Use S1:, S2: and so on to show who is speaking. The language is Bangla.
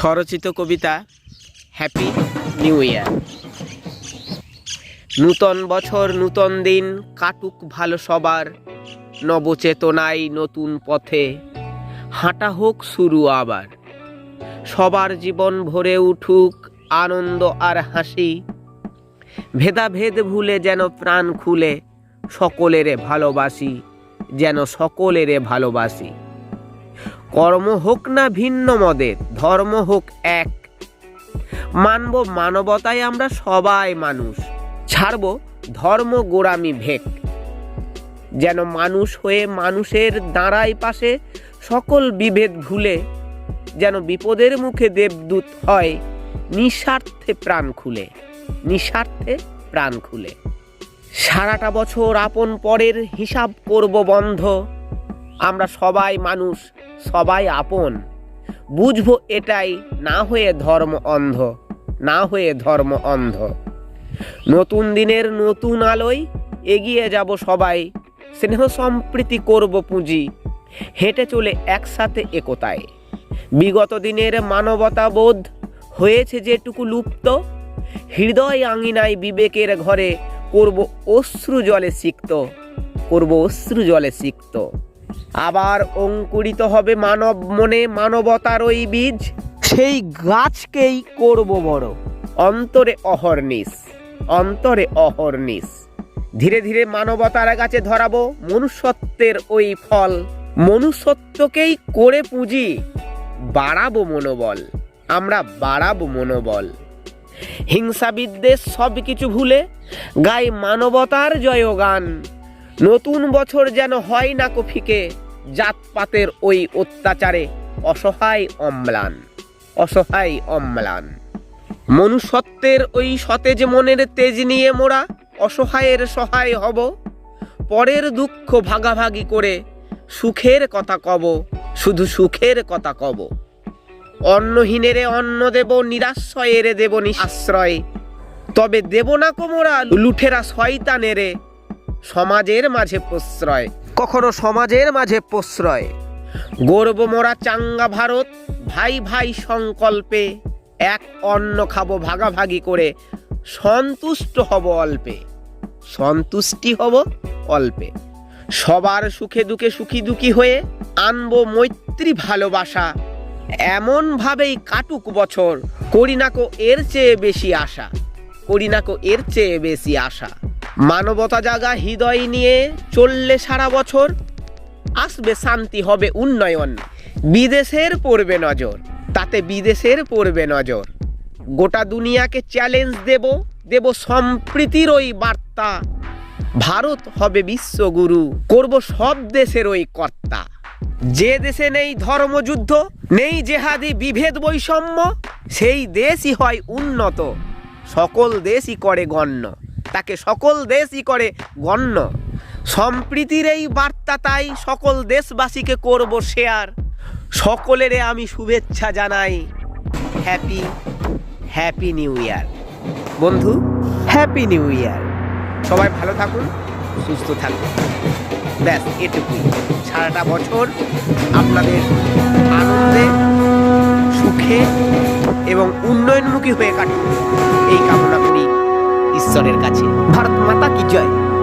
S1: স্বরচিত কবিতা হ্যাপি নিউ ইয়ার নূতন বছর, নূতন দিন, কাটুক ভালো সবার নবচেতনায় নতুন পথে, হাঁটা হোক শুরু আবার। সবার জীবন ভরে উঠুক আনন্দ আর হাসি, ভেদাভেদ ভুলে যেন প্রাণ খুলে, সকলেরে ভালোবাসি, যেন সকলেরে ভালোবাসি। কর্ম হোক না ভিন্ন মদের, ধর্ম হোক এক। মানব মানবতায় আমরা সবাই মানুষ। ছাড়ব ধর্ম গোড়ামি ভেক যেন মানুষ হয়ে মানুষের দাঁড়ায় পাশে সকল বিভেদ ভুলে, যেন বিপদের মুখে দেবদূত হয় নিঃস্বার্থে প্রাণ খুলে, নিঃস্বার্থে প্রাণ খুলে। সারাটা বছর আপন পরের হিসাব করব বন্ধ। আমরা সবাই মানুষ, সবাই আপন। বুঝব এটাই, না হয়ে ধর্ম অন্ধ, না হয়ে ধর্ম অন্ধ। নতুন দিনের নতুন আলোয় এগিয়ে যাব সবাই, স্নেহ সম্প্রীতি করব পুঁজি, হেঁটে চলে একসাথে একতায়। বিগত দিনের মানবতাবোধ হয়েছে যেটুকু লুপ্ত, হৃদয় আঙিনায় বিবেকের ঘরে করব অশ্রু জলে সিক্ত, করব অশ্রু জলে সিক্ত। আবার অঙ্কুরিত হবে মানব মনে মানবতার ওই বীজ। সেই গাছকেই করব বড়। অন্তরে অহর্নিশ অন্তরে অহর্নিশ ধীরে ধীরে মানবতার গাছে ধরাবো মনুষ্যত্বের ওই ফল। মনুষ্যত্বকেই করে পুঁজি বাড়াবো মনোবল আমরা বাড়াবো মনোবল। হিংসা বিদ্বেষ সব কিছু ভুলে গাই মানবতার জয়গান। নতুন বছর যেন হয় না কফিকে, জাতপাতের ওই অত্যাচারে অসহায় অম্লান অসহায় অম্লান। মনুষ্যত্বের ওই সতেজ মনের তেজ নিয়ে মোরা অসহায়ের সহায় হব, পরের দুঃখ ভাগাভাগি করে সুখের কথা কব, শুধু সুখের কথা কব। অন্নহীনেরে অন্ন দেব, নিরাশ্রয়ের দেব আশ্রয় তবে দেব না কোমরা লুঠেরা শয়তানেরে সমাজের মাঝে প্রশ্রয়। কখনো সমাজের মাঝে প্রশ্রয়? গর্ব মোরা চাঙ্গা ভারত ভাই ভাই সংকল্পে এক অন্ন খাব ভাগাভাগি করে সন্তুষ্ট হব অল্পে। সন্তুষ্টি হব অল্পে। সবার সুখে দুঃখে সুখী দুঃখী হয়ে আনব মৈত্রী ভালোবাসা। এমন ভাবেই কাটুক বছর করি নাকো এর চেয়ে বেশি আশা। করি নাকো এর চেয়ে বেশি আশা। মানবতা জাগা হৃদয় নিয়ে চললে সারা বছর। আসবে শান্তি, হবে উন্নয়ন। বিদেশের পড়বে নজর, তাতে বিদেশের পড়বে নজর। গোটা দুনিয়াকে চ্যালেঞ্জ দেব দেব সম্প্রীতির ওই বার্তা। ভারত হবে বিশ্বগুরু, করব সব দেশের ওই কর্তা। যে দেশে নেই ধর্মযুদ্ধ নেই জেহাদি বিভেদ বৈষম্য, সেই দেশই হয় উন্নত। সকল দেশই করে গণ্য। তাকে সকল দেশই করে গণ্য। সম্প্রীতির এই বার্তা তাই সকল দেশবাসীকে করব শেয়ার সকলেরে আমি শুভেচ্ছা জানাই। হ্যাপি হ্যাপি নিউ ইয়ার বন্ধু হ্যাপি নিউ ইয়ার সবাই ভালো থাকুন, সুস্থ থাকুন। ব্যাস, এটুকুই। সারাটা বছর আপনাদের আনন্দে, সুখে এবং উন্নয়নমুখী হয়ে কাটুন এই কামনা করি। ঈশ্বরের কাছে। ভারত মাতা কি জয়?